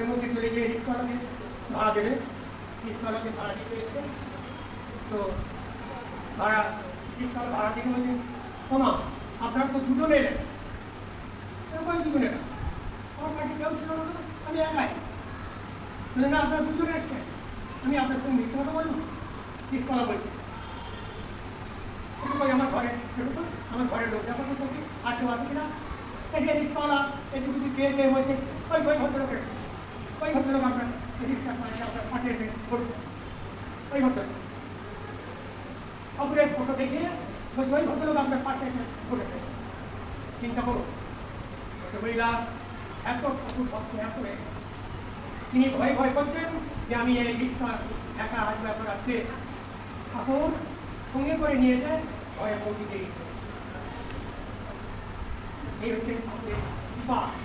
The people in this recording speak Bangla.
ঘরের মধ্যে চলে গিয়ে রিক্সাওয়ালাকে ভাড়া দেবে। রিক্সাওয়ালাকে ভাড়া দিতে এসছে। তো ভাড়া রিক্সাওয়ালা ভাড়া দিতে বলছে ওমা আপনার তো দুটো নেলেন এরকম দুটো নেলেন আমার বাড়িতে কেউ ছিল না আমি একাই। না, আপনার দুজনে এসছেন আমি আপনার সঙ্গে মিথ্যে কথা বলব? রিক্সাওয়ালা বলছে। আমার ঘরে আমার ঘরের লোক যখন আসতে পারবে কিনা এই যে রিক্সাওয়ালা কিছু চেয়ে চেয়ে বলছে, ওই ওই ভদ্রলোকের ওই ভদ্রলোক আপনার ফটো বলছে ওই ভদ্রলোক আপনার পাশে এসে চিন্তা করুন মহিলা এত ঠাকুর ভক্ত এত তিনি ভয় ভয় করছেন যে আমি এই রিক্সা একা আসব এত রাত্রে ঠাকুর সঙ্গে করে নিয়ে যায় ভয়ে পৌঁছে এই হচ্ছে ঠাকুরের বেচাও